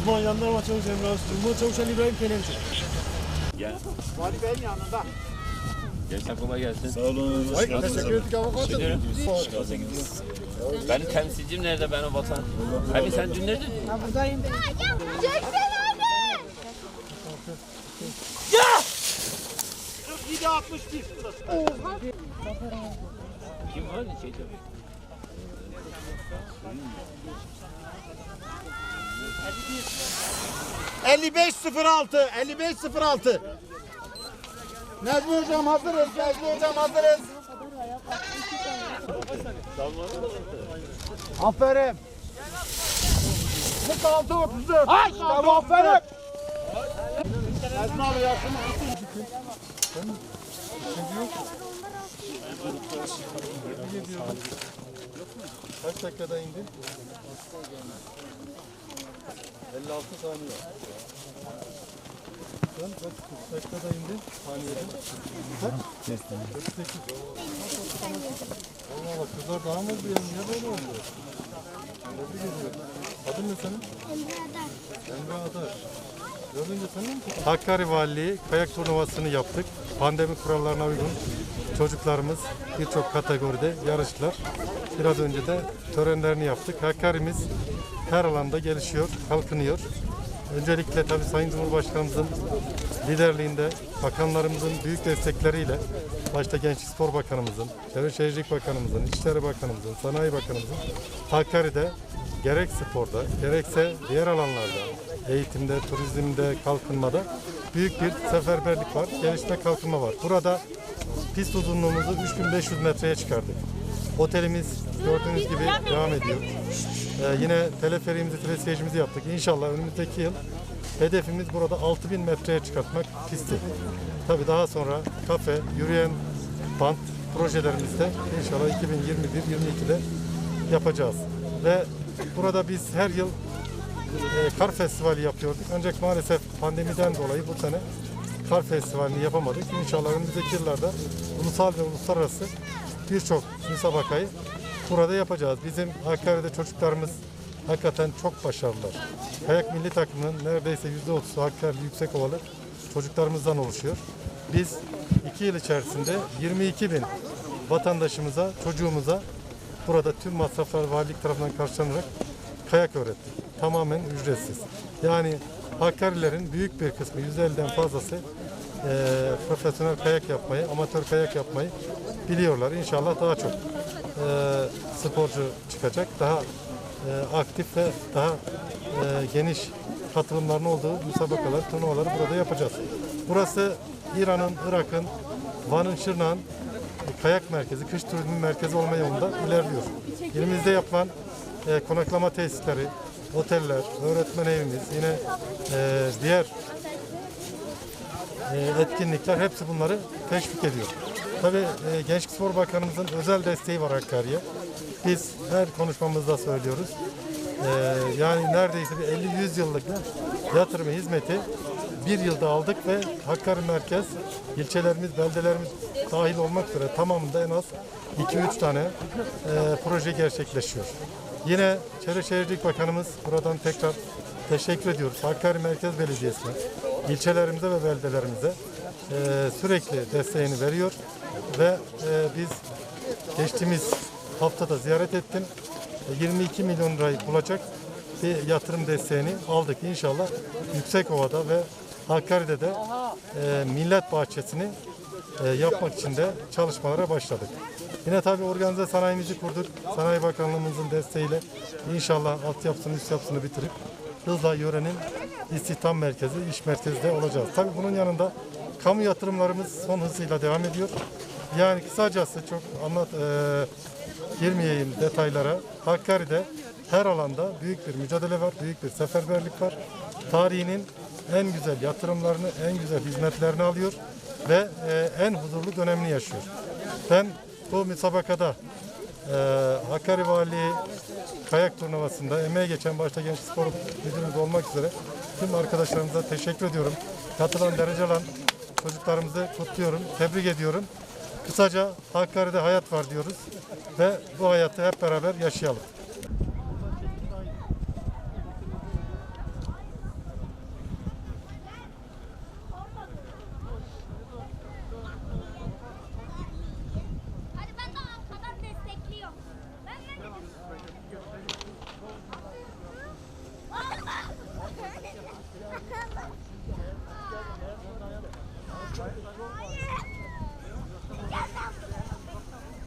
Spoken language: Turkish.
Uzman jandarma çavuş Emre Öztürk. Uzman çavuş Ali İbrahim Kelemci. Gel. Vali Bey'in yanında. Gençler kolay gelsin. Sağ olun. Teşekkür ettik avukatım. Benim temsilcim nerede ben o vatan? Abi sen dün neredin? Çeksene hadi. 47 61. Kim var şeyde? 5506 5506 Necmi hocam hazırız. Necmi hocam hazırız. Aferin. 46 34. Ay, tamam aferin. Necmi abi yakın. Kaç dakikada indi? 56 saniye. Sen kaç dakikada indi? Saniyede. Kaç? 48. Allah Allah kızlar daha mı hızlı yani? Niye böyle oldu? Tebrik ediyorum. Adın ne senin? Emre Adar. Dördüncü sen mi? Hakkari Valiliği kayak turnuvasını yaptık. Pandemi kurallarına uygun çocuklarımız birçok kategoride yarıştılar. Biraz önce de törenlerini yaptık. Hakkari'miz her alanda gelişiyor, kalkınıyor. Öncelikle tabii Sayın Cumhurbaşkanımızın liderliğinde, bakanlarımızın büyük destekleriyle, başta Gençlik Spor Bakanımızın, Çevre Şehircilik Bakanımızın, İçişleri Bakanımızın, Sanayi Bakanımızın Hakkari'de gerek sporda, gerekse diğer alanlarda, eğitimde, turizmde, kalkınmada büyük bir seferberlik var, gelişme kalkınma var. Burada pist uzunluğumuzu 3500 metreye çıkardık. Otelimiz gördüğünüz gibi devam ediyor. Ee, yine teleferiğimizi, teleskecimizi yaptık. İnşallah önümüzdeki yıl hedefimiz burada 6000 metreye çıkartmak pisti. Tabii daha sonra kafe, yürüyen bant projelerimizde inşallah 2021-22'de yapacağız. Ve burada biz her yıl e, kar festivali yapıyorduk. Ancak maalesef pandemiden dolayı bu sene kar festivalini yapamadık. İnşallah önümüzdeki yıllarda ulusal ve uluslararası birçok müsabakayı burada yapacağız. Bizim Hakkari'de çocuklarımız hakikaten çok başarılılar. Kayak milli takımının neredeyse %30'u Hakkari Yüksek Ovalı çocuklarımızdan oluşuyor. Biz iki yıl içerisinde 22 bin vatandaşımıza, çocuğumuza burada tüm masraflar valilik tarafından karşılanarak kayak öğrettik. Tamamen ücretsiz. Yani Hakkarilerin büyük bir kısmı, %50'den fazlası eee, profesyonel kayak yapmayı, amatör kayak yapmayı biliyorlar. İnşallah daha çok eee, sporcu çıkacak. Daha eee, aktif ve daha eee, geniş katılımların olduğu müsabakalar, turnuvaları burada yapacağız. Burası İran'ın, Irak'ın, Van'ın, Şırnak'ın kayak merkezi, kış turizmi merkezi olma yolunda ilerliyor. İlimizde yapılan e, konaklama tesisleri, oteller, öğretmen evimiz, yine e, diğer e, etkinlikler hepsi bunları teşvik ediyor. Tabii e, Gençlik Spor Bakanımızın özel desteği var Hakkari'ye. Biz her konuşmamızda söylüyoruz. E, yani neredeyse bir 50-100 yıllık yatırım hizmeti bir yılda aldık ve Hakkari Merkez ilçelerimiz, beldelerimiz dahil olmak üzere tamamında en az 2-3 tane e, proje gerçekleşiyor. Yine Çevre Şehircilik Bakanımız buradan tekrar teşekkür ediyoruz. Hakkari Merkez Belediyesi'ne, ilçelerimize ve beldelerimize e, sürekli desteğini veriyor ve e, biz geçtiğimiz haftada ziyaret ettim. E, 22 milyon lirayı bulacak bir yatırım desteğini aldık. İnşallah Yüksekova'da ve Hakkari'de de e, millet bahçesini e, yapmak için de çalışmalara başladık. Yine tabii organize sanayimizi kurduk. Sanayi Bakanlığımızın desteğiyle inşallah altyapısını, üst yapısını bitirip hızla yörenin istihdam merkezi, iş merkezi de olacağız. Tabii bunun yanında kamu yatırımlarımız son hızıyla devam ediyor. Yani kısacası çok anlat e, girmeyeyim detaylara. Hakkari'de her alanda büyük bir mücadele var, büyük bir seferberlik var. Tarihinin en güzel yatırımlarını, en güzel hizmetlerini alıyor ve e, en huzurlu dönemini yaşıyor. Ben bu müsabakada e, Hakkari Valiliği kayak turnuvasında emeğe geçen başta Genç Spor Müdürümüz olmak üzere tüm arkadaşlarımıza teşekkür ediyorum. Katılan, derece alan çocuklarımızı kutluyorum, tebrik ediyorum. Kısaca Hakkari'de hayat var diyoruz ve bu hayatı hep beraber yaşayalım.